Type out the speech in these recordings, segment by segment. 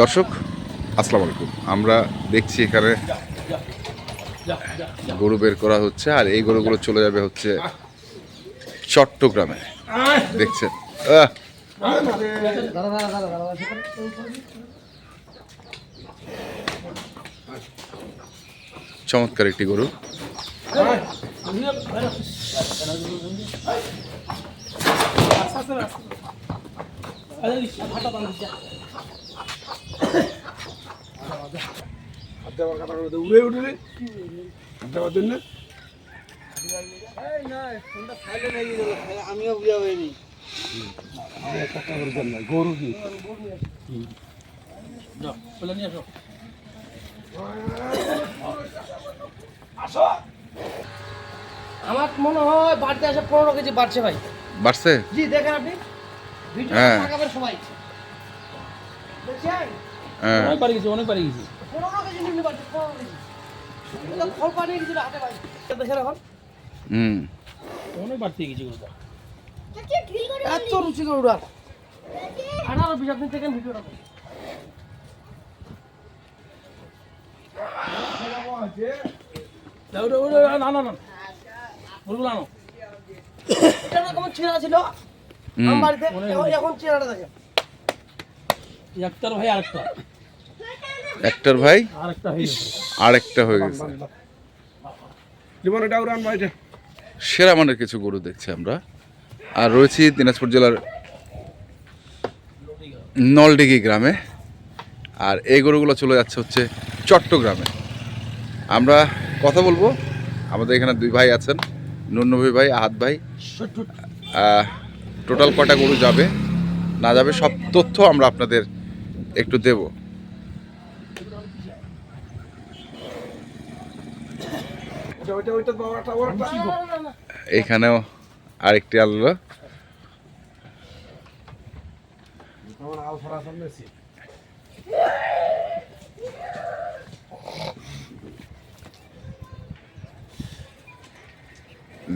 দর্শক, আসসালামু আলাইকুম। আমরা দেখছি এখানে গরু বের করা হচ্ছে, আর এই গরুগুলো চলে যাবে হচ্ছে চট্টগ্রামে। দেখছেন? চমৎকার একটি গরু। উড়ে উঠলে দেওয়ার জন্য আমিও বিয়ে হয়নি গরু কি আমার মনে হয় বাড়তে আসে পনেরো কেজি বাড়ছে ভাই। বাড়ছে? জি দেখেন আপনি। ভিডিও হ্যাঁ। সবাই। দেখছেন? অনেক পারি গেছি অনেক পারি গেছি। হুম। অনেক বাড়তে গেছি গরুটা। এত রুচি করে উড়ার আঠারো বিশ আপনি দেখেন ভিডিওটা। দাও, ওটা- ওটা- ওটা- না না না। গরুগুলো আনো। কেমন চেনা ছিল। আমার বাড়িতে এখন- এখন চেনাটা দেখেন। একটার ভাই আরেকটা। একটার ভাই? আরেকটা হয়ে গেছে। সেরা মানের কিছু গরু দেখছি আমরা। আর রয়েছি দিনাজপুর জেলার নলডিগি গ্রামে। আর এই গরুগুলো চলে যাচ্ছে হচ্ছে চট্টগ্রামে। আমরা কথা বলব। আমাদের এখানে দুই ভাই আছেন। নুন্নবী ভাই আহাত ভাই। টোটাল কটা গরু যাবে না যাবে সব তথ্য আমরা আপনাদের একটু দেব। এখানেও আরেকটি আল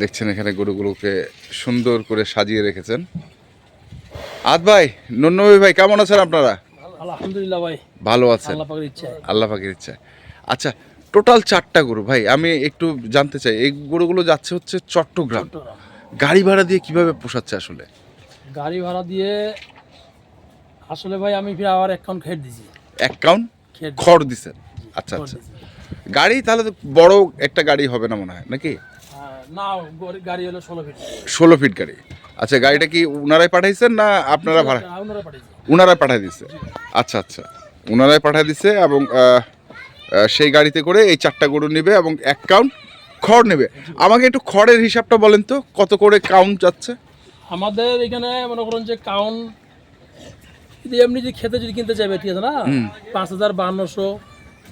দেখছেন এখানে গরুগুলোকে সুন্দর করে সাজিয়ে রেখেছেন। আদ ভাই, নন্নবী ভাই, কেমন আছেন আপনারা? আলহামদুলিল্লাহ ভাই। ভালো আছেন? আল্লাহ পাকের ইচ্ছা আল্লাহ পাকের ইচ্ছা আচ্ছা টোটাল চারটা গরু। ভাই আমি একটু জানতে চাই এই গরুগুলো যাচ্ছে হচ্ছে চট্টগ্রাম। গাড়ি ভাড়া দিয়ে কীভাবে পোষাচ্ছে আসলে? গাড়ি ভাড়া দিয়ে আসলে ভাই আমি ফির আবার অ্যাকাউন্ট খেট দিছি। অ্যাকাউন্ট খড় দিছেন? আচ্ছা আচ্ছা। গাড়ি তাহলে তো বড় একটা গাড়ি হবে না মনে হয় নাকি? না গাড়ি হলো ষোলো ফিট ষোলো ফিট গাড়ি। আচ্ছা গাড়িটা কি উনারাই পাঠাইছেন না আপনারা ভাড়া ওনারা পাঠিয়েছে উনারাই পাঠিয়ে দিছে? আচ্ছা আচ্ছা। উনারাই পাঠিয়ে দিছে এবং সেই গাড়িতে করে এই চারটা গরু নেবে এবং এক কাউন্ট খড় নেবে। আমাকে একটু খড়ের হিসাবটা বলেন তো কত করে কাউন্ট যাচ্ছে? আমাদের এখানে মনে করুন যে কাউন যদি এমনি যদি খেতে যদি কিনতে চাইবে ঠিক আছে না? পাঁচ হাজার বান্নশো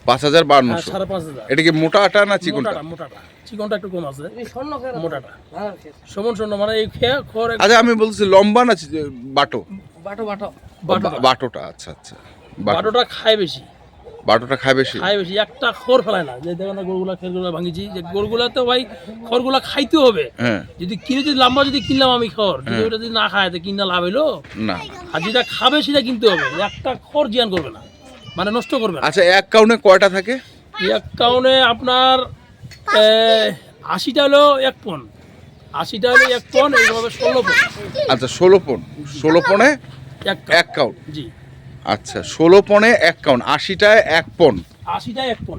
পাঁচ হাজার বান্নশো সাড়ে পাঁচ হাজার। এটা কি মোটা আটা না চিকনটা? মোটাটা মোটাটা। চিকনটা একটু কম আছে। এই স্বর্ণ খেয়ে মোটাটা। হ্যাঁ। সমান মানে এই খেয়ে খড় আচ্ছা আমি বলছি লম্বা না বাটো? বাটো বাটো। বাটোটা আচ্ছা আচ্ছা। বাটোটা খায় বেশি। বাটোটা খায় বেশি? খায় বেশি। একটা খড় ফেলায় না। যে দেখো না গরুগুলা খেরগুলা ভাঙিছি। যে গরুগুলা তো ভাই খড়গুলা খাইতে হবে। হ্যাঁ। যদি কিনে যদি লম্বা যদি কিনলাম আমি খড় যদি ওটা যদি না খায় তো কিনা লাভ হইল? না। আর যেটা খাবে সেটা কিনতে হবে। একটা খড় জিয়ান করবে না। মানে নষ্ট করবে আচ্ছা এক কাউনে কয়টা থাকে? এক কাউনে আপনার আশিটা হলো এক পন আশিটা হলো এক পন এইভাবে ষোলো পন আচ্ছা ষোলো পন ষোলো পনে এক এক কাউন্ট জি। আচ্ছা ষোলো পনে এক কাউন্ট আশিটায় এক পন আশিটা এক পন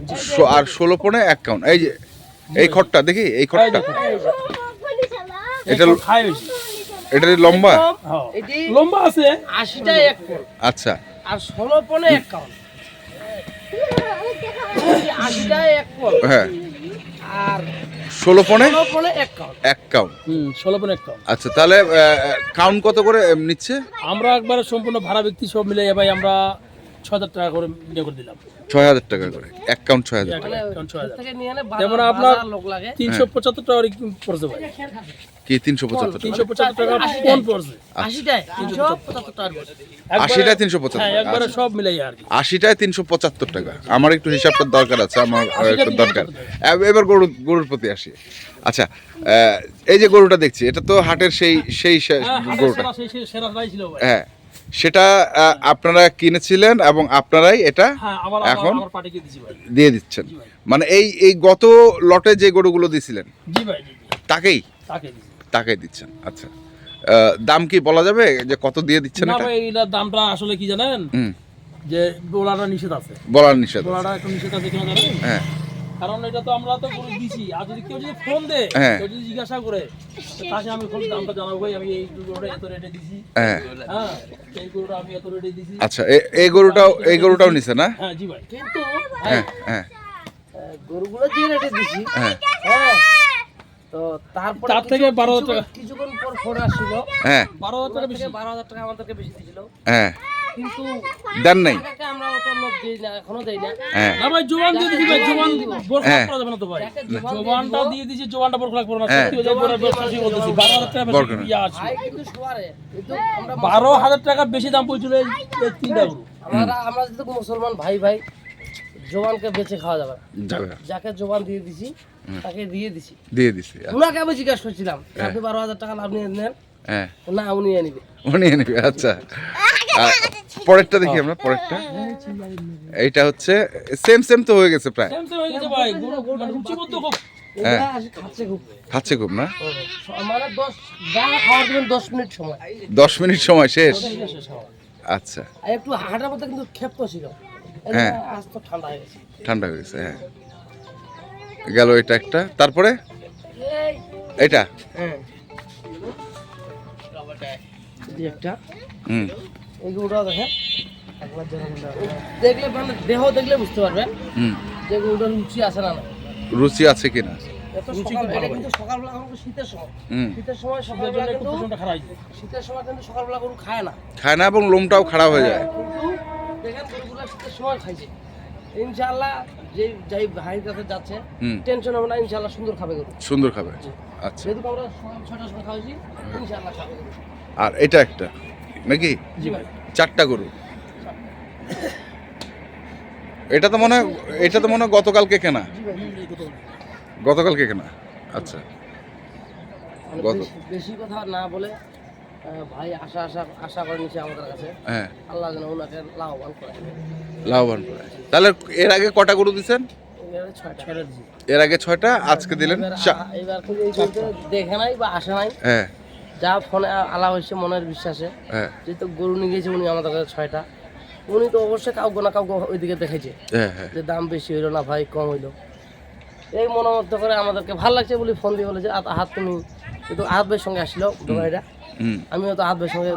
আর ষোলো পনে এক কাউন্ট এই যে এই খড়টা দেখি এই খড়টা এটা এটা লম্বা। লম্বা আছে। আশিটা এক পন আচ্ছা। আর ষোলো পনে এক পন হ্যাঁ। আর ষোলো পনে এক কাউন্ট। হুম ষোলো পন এক কাউন্ট। আচ্ছা তাহলে কাউন্ট কত করে নিচ্ছে? আমরা একবারে সম্পূর্ণ ভাড়া ব্যক্তি সব মিলে ভাই আমরা ছ হাজার টাকা করে ইয়ে করে দিলাম। ছয় হাজার টাকা করে। এক কাউন্ট ছয় হাজার এনে যেমন আপনার বাজার লোক লাগে। তিনশো পঁচাত্তর টাকা করে পড়ছে ভাই কি তিনশো পঁচাত্তর আশিটায়। তিনশো পঁচাত্তর আশিটায় তিনশো হ্যাঁ একবারে আচ্ছা। সব মিলাই আর কি। আশিটায় তিনশো পঁচাত্তর টাকা। আমার একটু হিসাবটা দরকার আছে আমার আশিটা দরকার। এবার গরু গরুর প্রতি আসি। আচ্ছা এই যে গরুটা দেখছি এটা তো হাটের সেই সেই সে- হ্যাঁ, গরুটা। হ্যাঁ সেটা আপনারা কিনেছিলেন এবং আপনারাই এটা হ্যাঁ এখন? দিয়ে দিচ্ছেন। মানে এই এই গত লটে যে গরুগুলো দিয়েছিলেন জি ভাই জি জি। তাকেই? তাকে দিচ্ছেন। আচ্ছা। দাম কি বলা যাবে? যে কত দিয়ে দিচ্ছেন না এটা? ভাই এটার দামটা আসলে কি জানেন? যে বোলাটা নিষেধ আছে। বলার নিষেধ। বোলাটা একটু নিষেধ আছে কেন জানেন? হ্যাঁ। কারণ এটা তো আমরা তো করে দিছি। আর যদি কেউ যদি ফোন দেয় হ্যাঁ। কেউ যদি জিজ্ঞাসা করে তাকে আমি ফোন দামটা জানাব ভাই আমি এই গরুটা এত রেটে দিছি। হ্যাঁ। হ্যাঁ এই গরুটা আমি এত রেটে দিছি। আচ্ছা এই গরুটাও এই গরুটাও নিছে না? হ্যাঁ জি ভাই। কিন্তু হ্যাঁ। হ্যাঁ গরুগুলো যে রেটে দিছি হ্যাঁ। হ্যাঁ তো তারপর তার থেকে বারো হাজার টাকা কিছুক্ষণ পর ফোন আসছিল। হ্যাঁ। বারো হাজার টাকা বেশি। বারো হাজার টাকা আমাদেরকে বেশি দিছিল। হ্যাঁ। কিন্তু দেন নাই। আমরা অত লোক দিই না এখনও দেই না। হ্যাঁ। না ভাই জোয়ান দিয়ে দিছি জোয়ান বোর হ্যাঁ। করা যাবে না তো ভাই। যাকে জোয়ান দিয়ে জোয়ানটা দিয়ে দিছি জোয়ানটা বোর খোলা না। হ্যাঁ। সত্যি কথা বলে বেশি বলতেছি বারো হাজার টাকা বেশি করে। ইয়ে আছে ভাই কিন্তু সবারে। কিন্তু আমরা বারো হাজার টাকা বেশি দাম পড়ছিল এই এই তিনটা গরু। আমরা আমরা যেহেতু মুসলমান ভাই ভাই জোয়ানকে বেঁচে খাওয়া যাবে। যাবে যাকে জোয়ান দিয়ে দিছি তাকে দিয়ে দিছি। দিয়ে দিছি উনাকে আমি জিজ্ঞাসা করছিলাম আপনি বারো হাজার টাকা লাভ নিয়ে নেন? হ্যাঁ। না উনি নিবে। উনি নেবে আচ্ছা। পরেরটা দেখি আমরা পরেরটা। এইটা হচ্ছে সেম সেম তো হয়ে গেছে প্রায়। সেম সেম হয়ে গেছে ভাই গরু রুচিবদ্ধ খুব। হ্যাঁ। খাচ্ছে খুব। না? দশ মিনিট সময়। দশ মিনিট সময় শেষ? আচ্ছা। একটু হাঁটার কিন্তু ছিল। হ্যাঁ। ঠান্ডা হয়ে গেছে। ঠান্ডা হয়ে গেছে হ্যাঁ। গেল এটা একটা। তারপরে? এটা? হ্যাঁ। হুম। দেখলে মানে দেহ দেখলে বুঝতে পারবেন। হুম। যে গরুটার রুচি আছে না না। রুচি আছে কিনা? খায় না। খায় না এবং লোমটাও খারাপ হয়ে যায়। দেখেন শীতের সময় খাইছে। ইনশাআল্লাহ যে যাই ভাইয়ের কাছে যাচ্ছে টেনশন হবে না ইনশাআল্লাহ সুন্দর খাবে সুন্দর খাবে। আচ্ছা। যেহেতু আমরা ছটার সময় খাওয়াইছি ইনশাআল্লাহ খাবে আর এটা একটা নাকি? জি ভাই। চারটা গরু। এটা তো মনে হয় এটা তো মনে হয় গতকালকে কেনা। গতকালকে কেনা। আচ্ছা। বেশি- কথা না বলে ভাই আশা আশা আশা করে নিচ্ছে আমাদের কাছে। হ্যাঁ। আল্লাহ যেন ওনাকে লাভবান করে। লাভবান করে। তাহলে এর আগে কটা গরু দিছেন? এর আগে ছয়টা আজকে দিলেন এবার দেখে নাই বা আসে নাই। হ্যাঁ। যা ফোনে আলাপ হয়েছে মনের বিশ্বাসে। হ্যাঁ। যেহেতু গরু নিয়ে গেছে উনি আমাদের কাছে ছয়টা। উনি তো অবশ্যই কাউকে না কাউকে ওইদিকে দেখেছে। হ্যাঁ হ্যাঁ। যে দাম বেশি হইল না ভাই কম হইল। এই মনোমুগ্ধ করে আমাদেরকে ভালো লাগছে বলে ফোন দিয়ে বলেছে "আ- হাত তুমি কিন্তু আহাত ভাইয়ের সঙ্গে আসলো দোকানিটা তো সঙ্গে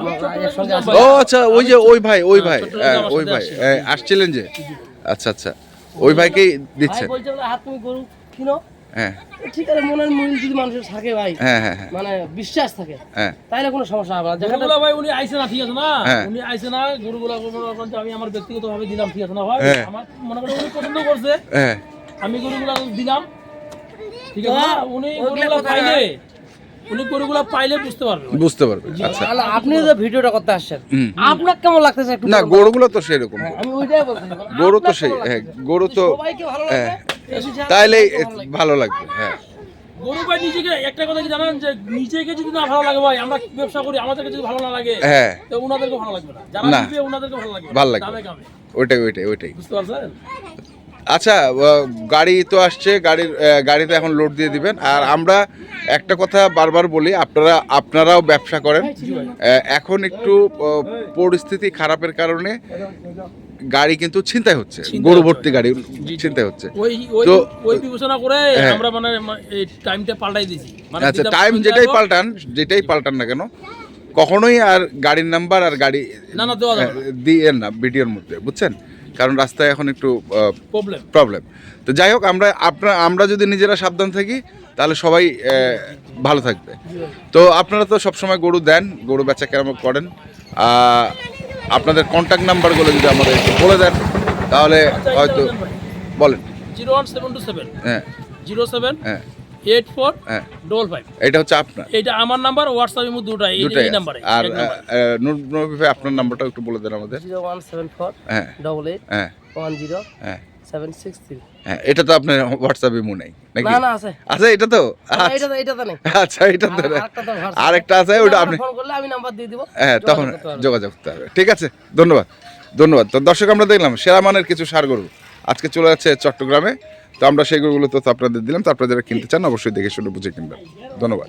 একসঙ্গে ও আচ্ছা ওই যে ওই ভাই ওই ভাই হ্যাঁ, ওই ভাই হ্যাঁ, আসছিলেন যে? আচ্ছা আচ্ছা ওই ভাইকেই দিচ্ছেন। বলছে হাত তুমি গরু কিনো। হ্যাঁ। ঠিক আছে মনের মিল যদি মানুষের থাকে ভাই হ্যাঁ হ্যাঁ হ্যাঁ। মানে বিশ্বাস থাকে হ্যাঁ। তাইলে কোনো সমস্যা হবে না। যেখানে ভাই উনি আইসে না ঠিক আছে না। উনি আইসে না গরুগুলা আমি আমার ব্যক্তিগত ভাবে দিলাম ঠিক আছে না ভাই। আমার মনে উনি পছন্দ করছে। হ্যাঁ। আমি গরুগুলা দিলাম ঠিক আছে না? উনি ওগুলা গরুগুলা পাইলে উনি গরুগুলা পাইলে বুঝতে পারবে। বুঝতে পারবে আচ্ছা। আপনি যে ভিডিওটা করতে আসছেন আপনার কেমন লাগতেছে একটু না গরুগুলো তো সেরকম। হ্যাঁ, আমি ওইটাই বলতে গরু তো সেই হ্যাঁ গরু তো সবাইকে ভালো হ্যাঁ। তাইলে ভালো লাগবে। হ্যাঁ। গরু ভাই নিজেকে একটা কথা কি জানেন যে নিজেকে যদি না ভালো লাগে ভাই আমরা ব্যবসা করি আমাদেরকে যদি ভালো না লাগে হ্যাঁ। তো ওনাদেরকে ভালো লাগবে না। যারা না। দিবে ওনাদেরকে ভালো লাগবে ভালো লাগবে। ওইটাই ওইটাই ওইটাই। বুঝতে পারছেন? আচ্ছা গাড়ি তো আসছে গাড়ির গাড়িতে এখন লোড দিয়ে দিবেন। আর আমরা একটা কথা বারবার বলি আপনারা আপনারাও ব্যবসা করেন। এখন একটু পরিস্থিতি খারাপের কারণে গাড়ি কিন্তু ছিনতাই হচ্ছে গরু ভর্তি গাড়ি ছিনতাই হচ্ছে। তো- ওই বিবেচনা করে হ্যাঁ। আমরা মানে এই টাইমটা পাল্টাই দিয়েছি। মানে আচ্ছা টাইম যেটাই পাল্টান যেটাই পাল্টান না কেন কখনোই আর গাড়ির নাম্বার আর গাড়ি না, না, দেওয়া দিয়েন না। ভিডিওর মধ্যে বুঝছেন? কারণ রাস্তায় এখন একটু প্রবলেম তো যাই হোক আমরা আপনার আমরা যদি নিজেরা সাবধান থাকি তাহলে সবাই ভালো থাকবে তো আপনারা তো সবসময় গরু দেন গরু বেচা কেরামত করেন আপনাদের কন্ট্যাক্ট নাম্বারগুলো যদি আমাদের একটু বলে দেন তাহলে হয়তো বলেন zero one seven two seven হ্যাঁ জিরো সেভেন হ্যাঁ এইট ফোর হ্যাঁ। ডবল ফাইভ এটা হচ্ছে আপনার। এটা আমার নাম্বার হোয়াটসঅ্যাপ ইমো দুটাই এই- নাম্বারে আর নবী ভাই আপনার নাম্বারটা একটু বলে দেন আমাদের। জিরো ওয়ান সেভেন ফোর হ্যাঁ। ডবল এইট হ্যাঁ। ওয়ান জিরো হ্যাঁ। সেভেন সিক্স থ্রি হ্যাঁ এটা তো আপনার হোয়াটসঅ্যাপে মনে নাই নাকি? না না আছে। আছে এটা তো? না, এটা তো এটা তো নেই। আচ্ছা এটা তো। আরেকটা আছে ওটা আপনি ফোন করলে আমি নাম্বার দিয়ে দিব। হ্যাঁ তখন যোগাযোগ করতে হবে। ঠিক আছে ধন্যবাদ। ধন্যবাদ। তো দর্শক আমরা দেখলাম সেরা মানের কিছু সার গরু। আজকে চলে যাচ্ছে চট্টগ্রামে। তো আমরা সেই গরুগুলো তো আপনাদের দিলাম, তো আপনারা যারা কিনতে চান অবশ্যই দেখে শুনে বুঝে কিনবেন। ধন্যবাদ।